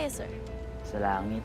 kayo, sir? Sa langit.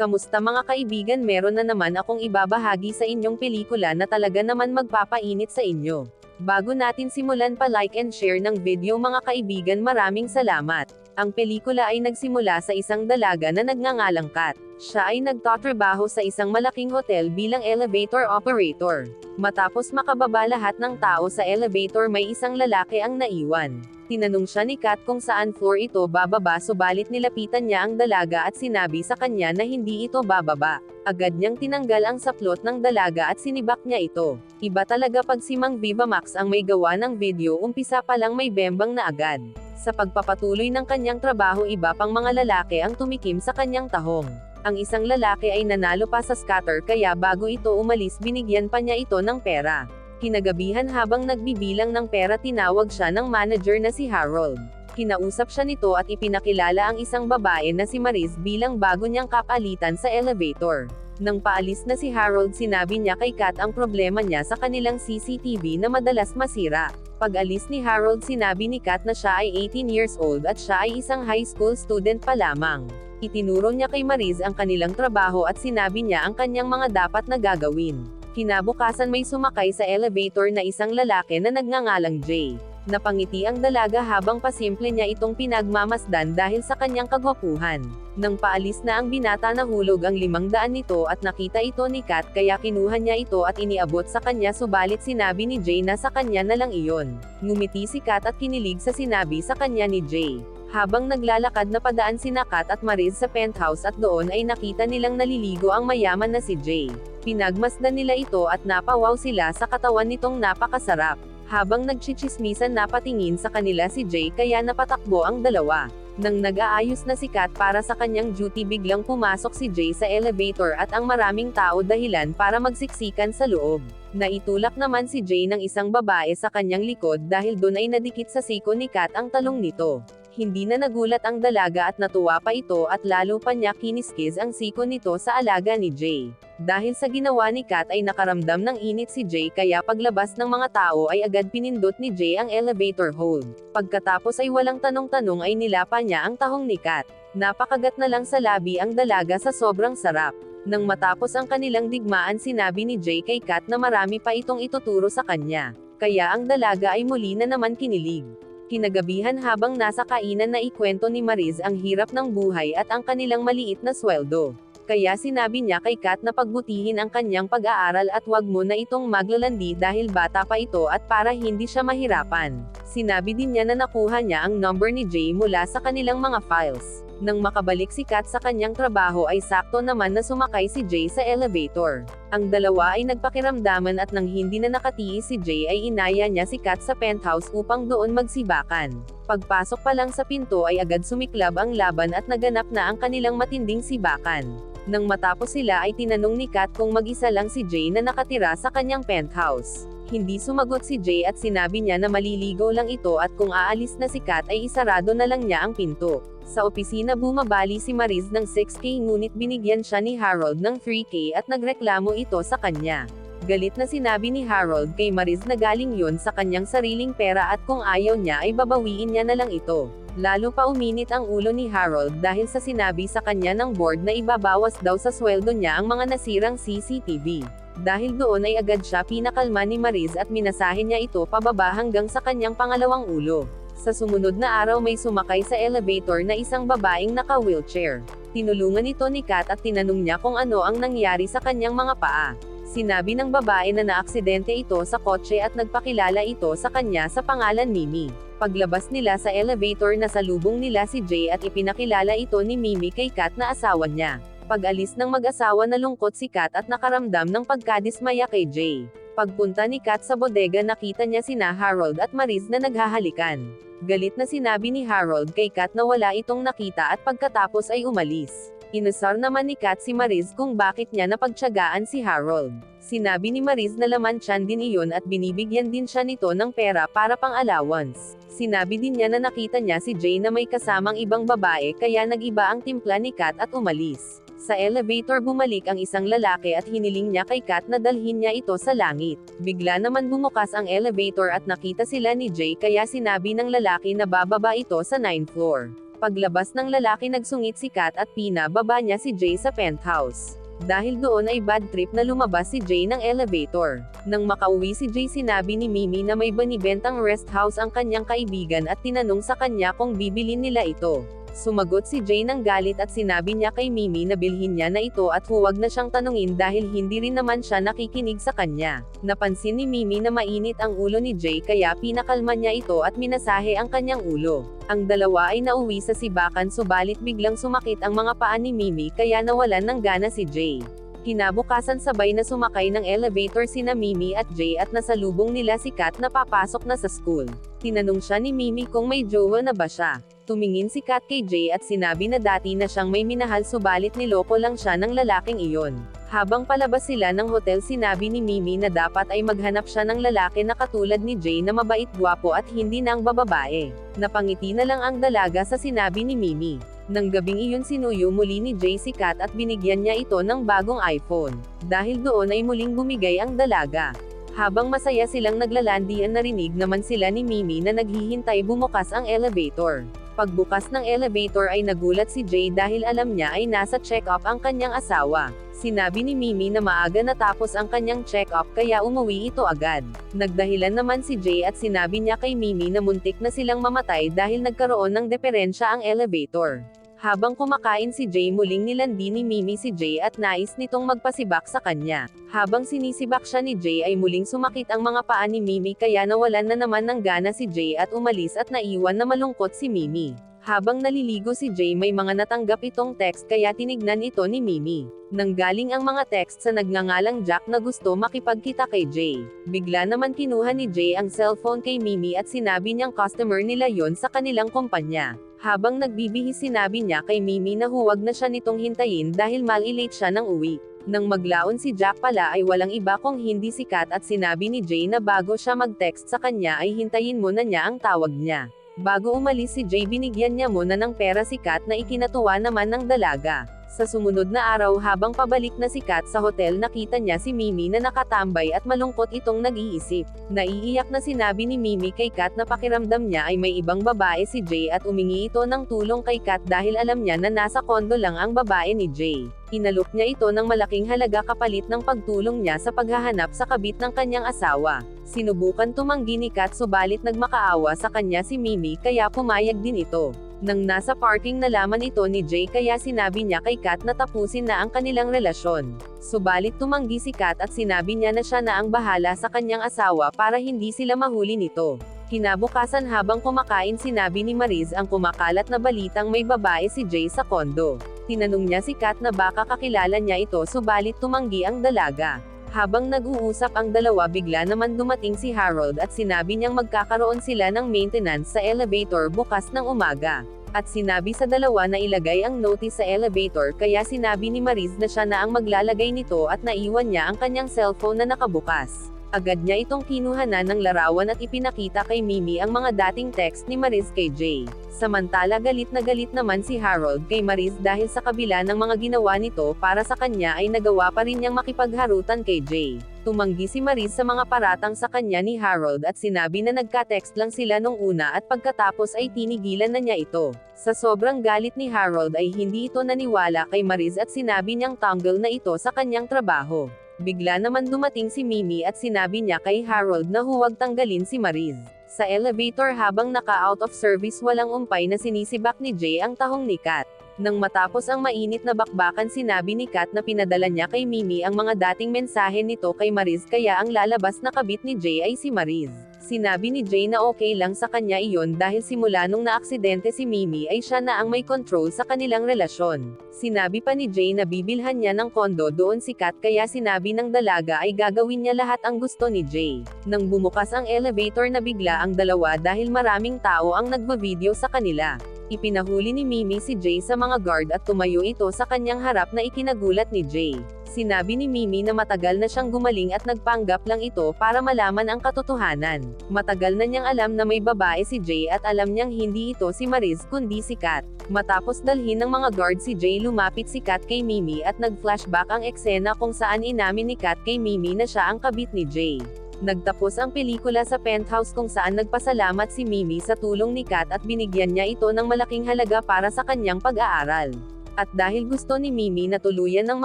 Kamusta mga kaibigan meron na naman akong ibabahagi sa inyong pelikula na talaga naman magpapainit sa inyo. Bago natin simulan pa like and share ng video mga kaibigan maraming salamat. Ang pelikula ay nagsimula sa isang dalaga na nagngangalang Kat. Siya ay nagtatrabaho sa isang malaking hotel bilang elevator operator. Matapos makababa lahat ng tao sa elevator may isang lalaki ang naiwan. Tinanong siya ni Kat kung saan floor ito bababa subalit nilapitan niya ang dalaga at sinabi sa kanya na hindi ito bababa. Agad niyang tinanggal ang saplot ng dalaga at sinibak niya ito. Iba talaga pag si Mang Viva Max ang may gawa ng video umpisa pa lang may bembang na agad. Sa pagpapatuloy ng kanyang trabaho iba pang mga lalaki ang tumikim sa kanyang tahong. Ang isang lalaki ay nanalo pa sa scatter kaya bago ito umalis binigyan pa niya ito ng pera. Kinagabihan habang nagbibilang ng pera tinawag siya ng manager na si Harold. Kinausap siya nito at ipinakilala ang isang babae na si Maris bilang bago niyang kapalitan sa elevator. Nang paalis na si Harold sinabi niya kay Kat ang problema niya sa kanilang CCTV na madalas masira. Pag alis ni Harold sinabi ni Kat na siya ay 18 years old at siya ay isang high school student pa lamang. Itinuro niya kay Mariz ang kanilang trabaho at sinabi niya ang kanyang mga dapat na gagawin. Kinabukasan may sumakay sa elevator na isang lalaki na nagngangalang Jay. Napangiti ang dalaga habang pasimple niya itong pinagmamasdan dahil sa kanyang kagwapuhan. Nang paalis na ang binata nahulog ang limang daan nito at nakita ito ni Kat kaya kinuha niya ito at iniabot sa kanya subalit sinabi ni Jay na sa kanya na lang iyon. Ngumiti si Kat at kinilig sa sinabi sa kanya ni Jay. Habang naglalakad na padaan si Kat at Mariz sa penthouse at doon ay nakita nilang naliligo ang mayaman na si Jay. Pinagmasdan nila ito at napawaw sila sa katawan nitong napakasarap. Habang nagchichismisan napatingin sa kanila si Jay kaya napatakbo ang dalawa. Nang nag-aayos na si Kat para sa kanyang duty biglang pumasok si Jay sa elevator at ang maraming tao dahilan para magsiksikan sa loob. Naitulak naman si Jay ng isang babae sa kanyang likod dahil doon ay nadikit sa siko ni Kat ang talong nito. Hindi na nagulat ang dalaga at natuwa pa ito at lalo pa niya kiniskis ang siko nito sa alaga ni Jay. Dahil sa ginawa ni Kat ay nakaramdam ng init si Jay kaya paglabas ng mga tao ay agad pinindot ni Jay ang elevator hold. Pagkatapos ay walang tanong-tanong ay nilapa niya ang tahong ni Kat. Napakagat na lang sa labi ang dalaga sa sobrang sarap. Nang matapos ang kanilang digmaan sinabi ni Jay kay Kat na marami pa itong ituturo sa kanya. Kaya ang dalaga ay muli na naman kinilig. Kinagabihan habang nasa kainan na ikwento ni Mariz ang hirap ng buhay at ang kanilang maliit na sweldo. Kaya sinabi niya kay Kat na pagbutihin ang kanyang pag-aaral at wag mo na itong maglalandi dahil bata pa ito at para hindi siya mahirapan. Sinabi din niya na nakuha niya ang number ni Jay mula sa kanilang mga files. Nang makabalik si Kat sa kanyang trabaho ay sakto naman na sumakay si Jay sa elevator. Ang dalawa ay nagpakiramdaman at nang hindi na nakatiis si Jay ay inaya niya si Kat sa penthouse upang doon magsibakan. Pagpasok pa lang sa pinto ay agad sumiklab ang laban at naganap na ang kanilang matinding sibakan. Nang matapos sila ay tinanong ni Kat kung mag-isa lang si Jay na nakatira sa kanyang penthouse. Hindi sumagot si Jay at sinabi niya na maliligo lang ito at kung aalis na si Kat ay isarado na lang niya ang pinto. Sa opisina bumabali si Mariz ng 6K ngunit binigyan siya ni Harold ng 3K at nagreklamo ito sa kanya. Galit na sinabi ni Harold kay Mariz na galing yun sa kanyang sariling pera at kung ayaw niya ay babawiin niya na lang ito. Lalo pa uminit ang ulo ni Harold dahil sa sinabi sa kanya ng board na ibabawas daw sa sweldo niya ang mga nasirang CCTV. Dahil doon ay agad siya pinakalma ni Mariz at minasahe niya ito pababa hanggang sa kanyang pangalawang ulo. Sa sumunod na araw may sumakay sa elevator na isang babaeng naka-wheelchair. Tinulungan ito ni Kat at tinanong niya kung ano ang nangyari sa kanyang mga paa. Sinabi ng babae na naaksidente ito sa kotse at nagpakilala ito sa kanya sa pangalan Mimi. Paglabas nila sa elevator na salubong nila si Jay at ipinakilala ito ni Mimi kay Kat na asawa niya. Pag-alis ng mag-asawa nalungkot si Kat at nakaramdam ng pagkadismaya kay Jay. Pagpunta ni Kat sa bodega nakita niya sina Harold at Mariz na naghahalikan. Galit na sinabi ni Harold kay Kat na wala itong nakita at pagkatapos ay umalis. Inasar naman ni Kat si Mariz kung bakit niya napagtsagaan si Harold. Sinabi ni Mariz na laman tiyan din iyon at binibigyan din siya nito ng pera para pang allowance. Sinabi din niya na nakita niya si Jay na may kasamang ibang babae kaya nag-iba ang timpla ni Kat at umalis. Sa elevator bumalik ang isang lalaki at hiniling niya kay Kat na dalhin niya ito sa langit. Bigla naman bumukas ang elevator at nakita sila ni Jay kaya sinabi ng lalaki na bababa ito sa 9th floor. Paglabas ng lalaki nagsungit si Kat at pinababa niya si Jay sa penthouse. Dahil doon ay bad trip na lumabas si Jay ng elevator. Nang makauwi si Jay sinabi ni Mimi na may banibentang rest house ang kanyang kaibigan at tinanong sa kanya kung bibilin nila ito. Sumagot si Jay ng galit at sinabi niya kay Mimi na bilhin niya na ito at huwag na siyang tanungin dahil hindi rin naman siya nakikinig sa kanya. Napansin ni Mimi na mainit ang ulo ni Jay kaya pinakalma niya ito at minasahe ang kanyang ulo. Ang dalawa ay nauwi sa sibakan subalit biglang sumakit ang mga paa ni Mimi kaya nawalan ng gana si Jay. Kinabukasan sabay na sumakay ng elevator sina Mimi at Jay at nasalubong nila si Kat na papasok na sa school. Tinanong siya ni Mimi kung may jowa na ba siya. Tumingin si Kat kay Jay at sinabi na dati na siyang may minahal subalit niloko lang siya ng lalaking iyon. Habang palabas sila ng hotel sinabi ni Mimi na dapat ay maghanap siya ng lalaki na katulad ni Jay na mabait gwapo at hindi nang bababae. Napangiti na lang ang dalaga sa sinabi ni Mimi. Nang gabing iyon sinuyo muli ni si Kat at binigyan niya ito ng bagong iPhone. Dahil doon ay muling bumigay ang dalaga. Habang masaya silang naglalandian narinig naman sila ni Mimi na naghihintay bumukas ang elevator. Pagbukas ng elevator ay nagulat si Jay dahil alam niya ay nasa check-up ang kanyang asawa. Sinabi ni Mimi na maaga natapos ang kanyang check-up kaya umuwi ito agad. Nagdahilan naman si Jay at sinabi niya kay Mimi na muntik na silang mamatay dahil nagkaroon ng deperensya ang elevator. Habang kumakain si Jay muling nilandi ni Mimi si Jay at nais nitong magpasibak sa kanya. Habang sinisibak siya ni Jay ay muling sumakit ang mga paa ni Mimi kaya nawalan na naman ng gana si Jay at umalis at naiwan na malungkot si Mimi. Habang naliligo si Jay may mga natanggap itong text kaya tinignan ito ni Mimi. Nanggaling ang mga text sa nagngangalang Jack na gusto makipagkita kay Jay. Bigla naman kinuha ni Jay ang cellphone kay Mimi at sinabi niyang customer nila yon sa kanilang kumpanya. Habang nagbibihis sinabi niya kay Mimi na huwag na siya nitong hintayin dahil mal-late siya ng uwi. Nang maglaon si Jack pala ay walang iba kung hindi si Kat at sinabi ni Jay na bago siya mag-text sa kanya ay hintayin muna niya ang tawag niya. Bago umalis si Jay binigyan niya muna ng pera si Kat na ikinatuwa naman ng dalaga. Sa sumunod na araw habang pabalik na si Kat sa hotel nakita niya si Mimi na nakatambay at malungkot itong nag-iisip. Naiiyak na sinabi ni Mimi kay Kat na pakiramdam niya ay may ibang babae si Jay at umingi ito ng tulong kay Kat dahil alam niya na nasa kondo lang ang babae ni Jay. Inalok niya ito ng malaking halaga kapalit ng pagtulong niya sa paghahanap sa kabit ng kanyang asawa. Sinubukan tumanggi ni Kat subalit nagmakaawa sa kanya si Mimi kaya pumayag din ito. Nang nasa parking nalaman ito ni Jay kaya sinabi niya kay Kat na tapusin na ang kanilang relasyon. Subalit tumanggi si Kat at sinabi niya na siya na ang bahala sa kanyang asawa para hindi sila mahuli nito. Kinabukasan habang kumakain sinabi ni Mariz ang kumakalat na balitang may babae si Jay sa kondo. Tinanong niya si Kat na baka kakilala niya ito subalit tumanggi ang dalaga. Habang nag-uusap ang dalawa bigla naman dumating si Harold at sinabi niyang magkakaroon sila ng maintenance sa elevator bukas ng umaga. At sinabi sa dalawa na ilagay ang notice sa elevator kaya sinabi ni Mariz na siya na ang maglalagay nito at naiwan niya ang kanyang cellphone na nakabukas. Agad niya itong kinuhanan ng larawan at ipinakita kay Mimi ang mga dating text ni Mariz kay Jay. Samantala galit na galit naman si Harold kay Mariz dahil sa kabila ng mga ginawa nito para sa kanya ay nagawa pa rin niyang makipagharutan kay Jay. Tumanggi si Mariz sa mga paratang sa kanya ni Harold at sinabi na nagka-text lang sila nung una at pagkatapos ay tinigilan na niya ito. Sa sobrang galit ni Harold ay hindi ito naniwala kay Mariz at sinabi niyang tangle na ito sa kanyang trabaho. Bigla naman dumating si Mimi at sinabi niya kay Harold na huwag tanggalin si Mariz. Sa elevator habang naka-out of service walang umpay na sinisibak ni Jay ang tahong ni Kat. Nang matapos ang mainit na bakbakan sinabi ni Kat na pinadala niya kay Mimi ang mga dating mensahe nito kay Mariz kaya ang lalabas na kabit ni Jay ay si Mariz. Sinabi ni Jay na okay lang sa kanya iyon dahil simula nung naaksidente si Mimi ay siya na ang may control sa kanilang relasyon. Sinabi pa ni Jay na bibilhan niya ng kondo doon si Kat kaya sinabi ng dalaga ay gagawin niya lahat ang gusto ni Jay. Nang bumukas ang elevator na bigla ang dalawa dahil maraming tao ang nagbavideo sa kanila. Ipinahuli ni Mimi si Jay sa mga guard at tumayo ito sa kanyang harap na ikinagulat ni Jay. Sinabi ni Mimi na matagal na siyang gumaling at nagpanggap lang ito para malaman ang katotohanan. Matagal na niyang alam na may babae si Jay at alam niyang hindi ito si Mariz kundi si Kat. Matapos dalhin ng mga guard si Jay lumapit si Kat kay Mimi at nag-flashback ang eksena kung saan inamin ni Kat kay Mimi na siya ang kabit ni Jay. Nagtapos ang pelikula sa penthouse kung saan nagpasalamat si Mimi sa tulong ni Kat at binigyan niya ito ng malaking halaga para sa kanyang pag-aaral. At dahil gusto ni Mimi na tuluyan ng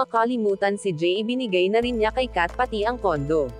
makalimutan si Jay ibinigay na rin niya kay Kat pati ang kondo.